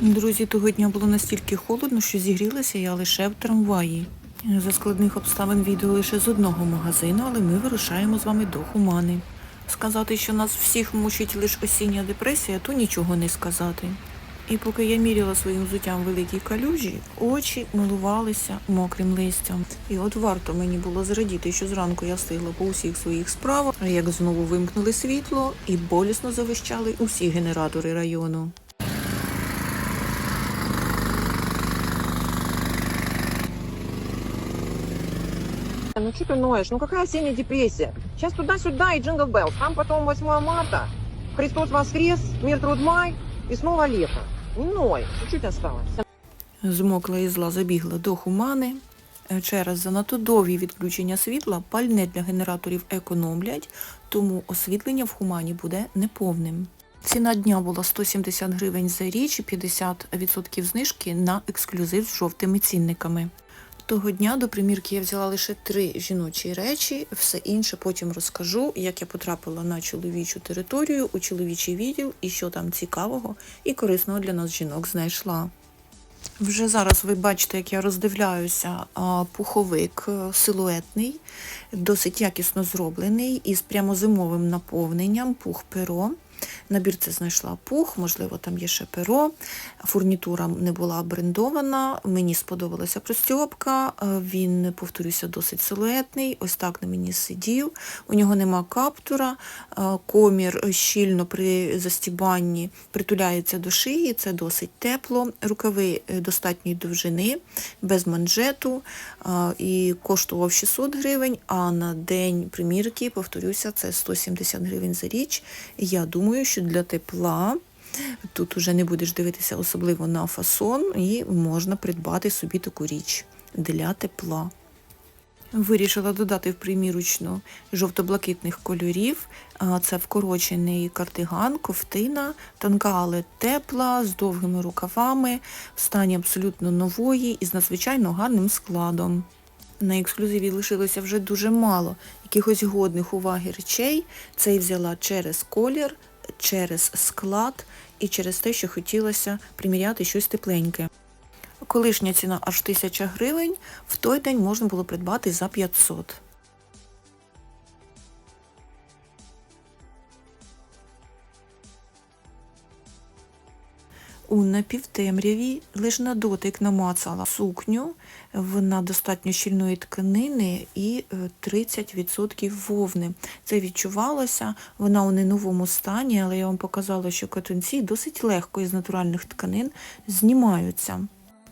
Друзі, того дня було настільки холодно, що зігрілася я лише в трамваї. За складних обставин відео лише з одного магазину, але ми вирушаємо з вами до Хумани. Сказати, що нас всіх мучить лише осіння депресія, то нічого не сказати. І поки я міряла своїм взуттям великі калюжі, очі милувалися мокрим листям. І от варто мені було зрадіти, що зранку я встигла по усіх своїх справах, а як знову вимкнули світло і болісно завищали усі генератори району. Ну что ты ноешь? Ну какая осенняя депрессия? Сейчас туда-сюда и джингл беллс. Там потом 8 марта, Христос воскрес, мир труд май и снова лето. Не ной, чуть-чуть осталось. Змокла і зла забігла до Хумани. Е, Через занадто довгі відключення світла пальне для генераторів економлять, тому освітлення в Хумані буде неповним. Ціна дня була 170 гривень за річ і 50% знижки на ексклюзив з жовтими цінниками. Того дня до примірки я взяла лише три жіночі речі, все інше потім розкажу, як я потрапила на чоловічу територію, у чоловічий відділ і що там цікавого і корисного для нас жінок знайшла. Вже зараз ви бачите, як я роздивляюся пуховик е, силуетний, досить якісно зроблений, із прямозимовим наповненням, пух-перо. Набір це знайшла пух, можливо, там є ще перо. Фурнітура не була брендована. Мені сподобалася простьопка. е, Він, повторюся, досить силуетний. Ось так на мені сидів. У нього нема каптура. е, Комір щільно при застібанні притуляється до шиї. Це досить тепло. Рукави е, достатньої довжини, без манжету. І коштував 600 гривень, а на день примірки, повторюся, це 170 гривень за річ. Я думаю, що для тепла тут уже не будеш дивитися особливо на фасон і можна придбати собі таку річ для тепла. Вирішила додати в примірочну жовто-блакитних кольорів. Це вкорочений кардиган, ковтина, тонка, але тепла, з довгими рукавами, в стані абсолютно нової і з надзвичайно гарним складом. На ексклюзиві лишилося вже дуже мало якихось годних уваги речей. Цей взяла через колір, через склад і через те, що хотілося приміряти щось тепленьке. Колишня ціна аж 1000 гривень, в той день можна було придбати за 500. У напівтемряві лише на дотик намацала сукню, вона достатньо щільної тканини і е, 30% вовни. Це відчувалося, вона у не новому стані, але я вам показала, що катунці досить легко із натуральних тканин знімаються.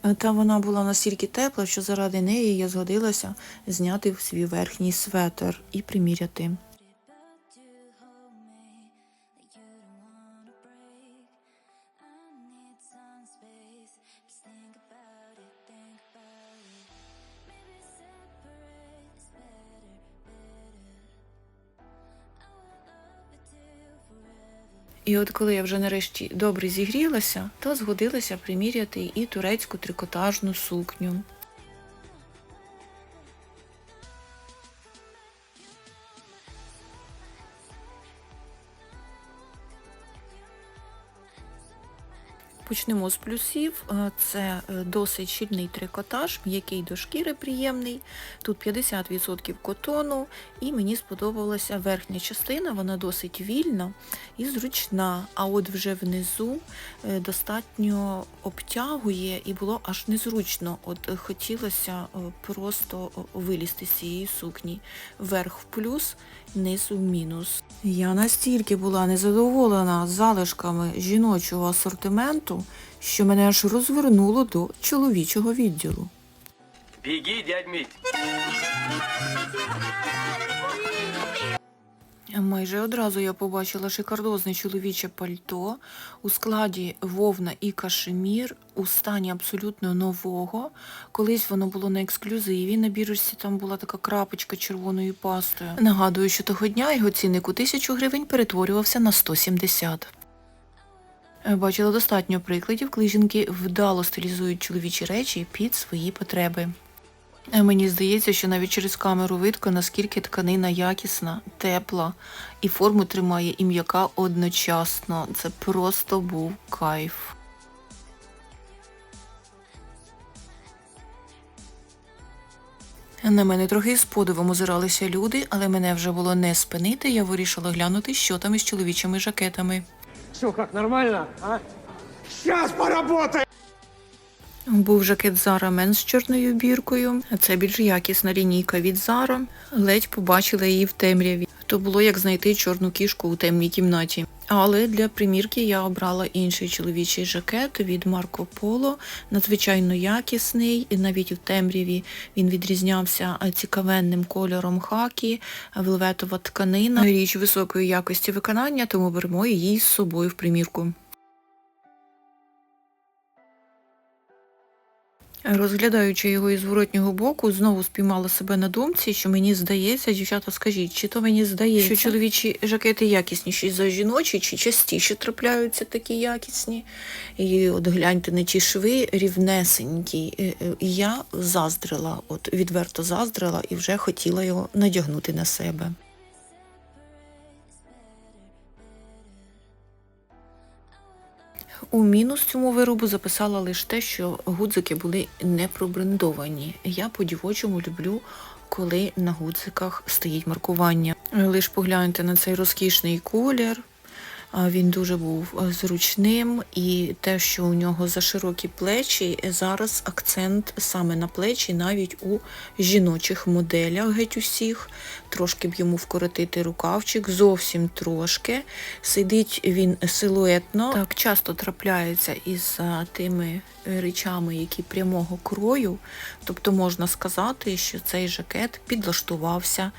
Е, Та вона була настільки тепла, що заради неї я згодилася зняти свій верхній светр і приміряти. І от коли я вже нарешті добре зігрілася, то згодилася приміряти і турецьку трикотажну сукню. Почнемо з плюсів. Е, Це е, досить щільний трикотаж, м'який до шкіри приємний. Тут 50% котону, і мені сподобалася верхня частина, вона досить вільна і зручна. А от вже внизу е, достатньо обтягує і було аж незручно. От хотілося просто вилізти з цієї сукні. Верх в плюс, низ в мінус. Я настільки була незадоволена залишками жіночого асортименту, що мене аж розвернуло до чоловічого відділу. Беги, дядь Мить. Майже одразу я побачила шикардозне чоловіче пальто у складі вовна і кашемір у стані абсолютно нового. Колись воно було на ексклюзиві, на бірочці там була така крапочка червоною пастою. Нагадую, що того дня його цінник у 1000 гривень перетворювався на 170. Е, бачила достатньо прикладів, коли жінки вдало стилізують чоловічі речі під свої потреби. Е, мені здається, що навіть через камеру видко, наскільки тканина якісна, тепла і форму тримає і м'яка одночасно. Це просто був кайф. На мене трохи з подивом озиралися люди, але мене вже було не спинити, я вирішила глянути, що там із чоловічими жакетами. Что, как, нормально, а? Сейчас поработаем! Був жакет Zara Men з чорною біркою. Це більш якісна лінійка від Zara. Ледь побачила її в темряві. То було як знайти чорну кішку у темній кімнаті. Але для примірки я обрала інший чоловічий жакет від Марко Поло, надзвичайно якісний, і навіть у темряві він відрізнявся цікавенним кольором хакі, велветова тканина, річ високої якості виконання, тому беремо її з собою в примірку. Розглядаючи його із зворотнього боку, знову спіймала себе на думці, що мені здається, дівчата, скажіть, чи то мені здається, що чоловічі жакети якісніші за жіночі, чи частіше трапляються такі якісні. І от гляньте на ті шви рівнесенькі. Е, е, І я заздрила, от відверто заздрила і вже хотіла його надягнути на себе. У мінус цьому виробу записала лише те, що гудзики були не пробрендовані. Я по-дівочому люблю, коли на гудзиках стоїть маркування. Лиш погляньте на цей розкішний колір. Він дуже був е, зручним, і те, що у нього за широкі плечі, е, зараз акцент саме на плечі, навіть у жіночих моделях геть усіх. Трошки б йому вкоротити рукавчик, зовсім трошки. Сидить він силуетно. Так часто трапляється із тими е, речами, які прямого крою. Тобто можна сказати, що цей жакет підлаштувався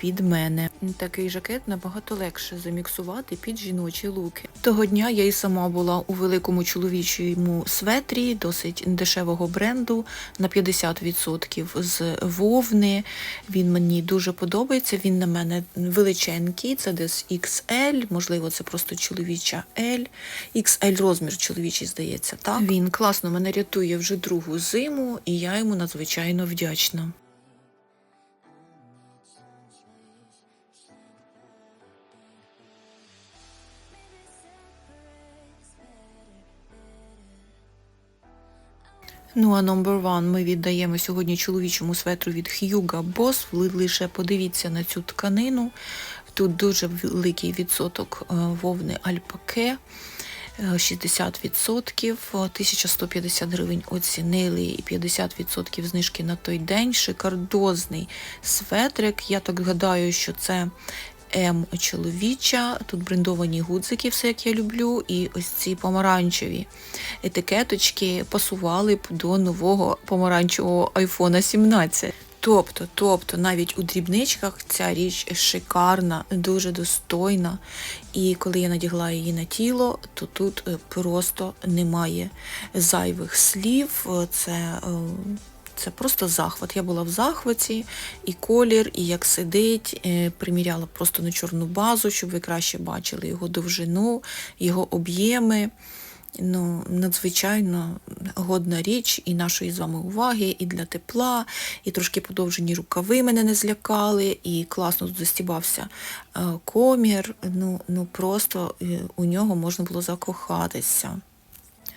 під мене. Такий жакет набагато легше заміксувати під жіночі луки. Того дня я і сама була у великому чоловічому светрі, досить дешевого бренду на 50% з вовни. Він мені дуже подобається. Він на мене величенький, це десь XL, можливо, це просто чоловіча L. XL розмір чоловічий, здається, так? Він класно мене рятує вже другу зиму, і я йому надзвичайно вдячна. Ну а number one ми віддаємо сьогодні чоловічому светру від Hugo Boss. Ви лише подивіться на цю тканину. Тут дуже великий відсоток е, вовни альпаке. е, 60%, 1150 гривень оцінили і 50% знижки на той день. Шикардозний светрик. Я так гадаю, що це М чоловіча, тут брендовані гудзики, все як я люблю, і ось ці помаранчеві етикеточки пасували б до нового помаранчевого iPhone 17. Тобто, тобто, навіть у дрібничках ця річ шикарна, дуже достойна. І коли я надягла її на тіло, то тут е, просто немає зайвих слів. Це е, це просто захват. Я була в захваті, і колір, і як сидить, е, приміряла просто на чорну базу, щоб ви краще бачили його довжину, його об'єми. Ну, надзвичайно годна річ і нашої з вами уваги, і для тепла, і трошки подовжені рукави мене не злякали, і класно застібався е, комір. Ну, ну просто е, у нього можна було закохатися.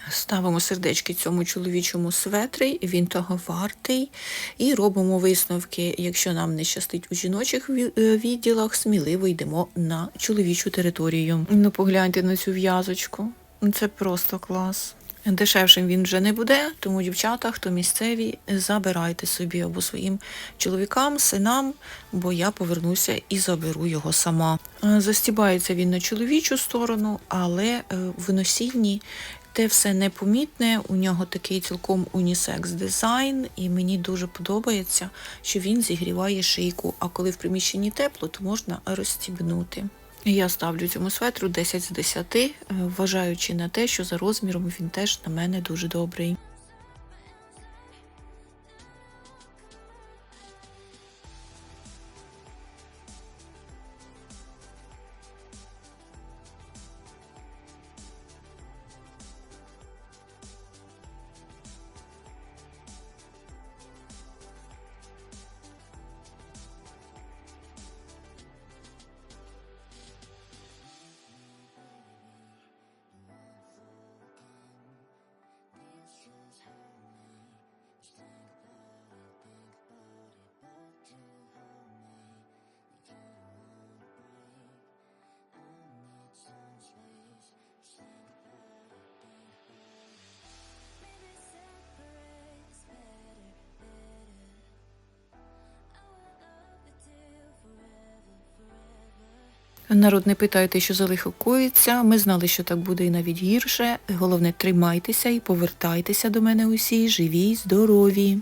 Ставимо сердечки цьому чоловічому светрі, він того вартий, і робимо висновки. Якщо нам не щастить у жіночих е, відділах, сміливо йдемо на чоловічу територію. Ну, погляньте на цю в'язочку. Це просто клас. Дешевшим він вже не буде, тому дівчата, хто місцеві, забирайте собі або своїм чоловікам, синам, бо я повернуся і заберу його сама. Е, Застібається він на чоловічу сторону, але е, в носінні те все непомітне, у нього такий цілком унісекс дизайн, і мені дуже подобається, що він зігріває шийку, а коли в приміщенні тепло, то можна розстібнути. Я ставлю цьому светру 10 з 10, е, вважаючи на те, що за розміром він теж на мене дуже добрий. Народ, не питайте, що за лихо коїться. Ми знали, що так буде і навіть гірше. Головне, тримайтеся і повертайтеся до мене усі живі й здорові.